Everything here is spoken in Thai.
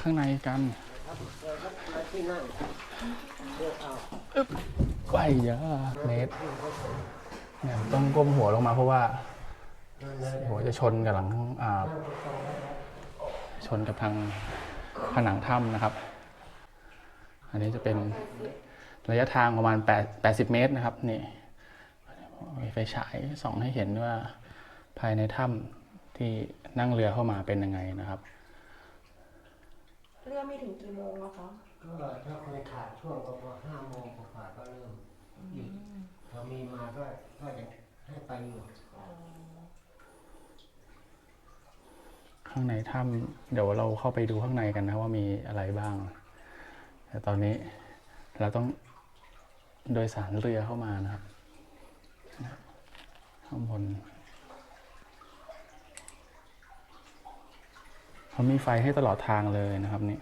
ข้างในกันอกเอาไปเยอะเมตรเนี่ยต้องก้มหัวลงมาเพราะว่าหัวจะชนกับหลังอ่าชนกับทางผนังถ้ำนะครับ อันนี้จะเป็นระยะทางประมาณ8 80 เมตรนะครับนี่มีไฟฉายส่องให้เห็นว่าภายในถ้ำที่นั่งเรือเข้ามาเป็นยังไงนะครับ เรือมีถึงกี่โมงอะคะก็ถ้าเคยขาดช่วงก็พอห้าโมงกว่าๆก็เริ่มหยุดพอมีมาก็ก็จะให้ไปอยู่ ข้างในถ้ำเดี๋ยวเราเข้าไปดูข้างในกันนะว่ามีอะไรบ้าง แต่ตอนนี้เราต้องโดยสารเรือเข้ามานะครับ ข้างบน เขามีไฟให้ตลอดทางเลยนะครับนี่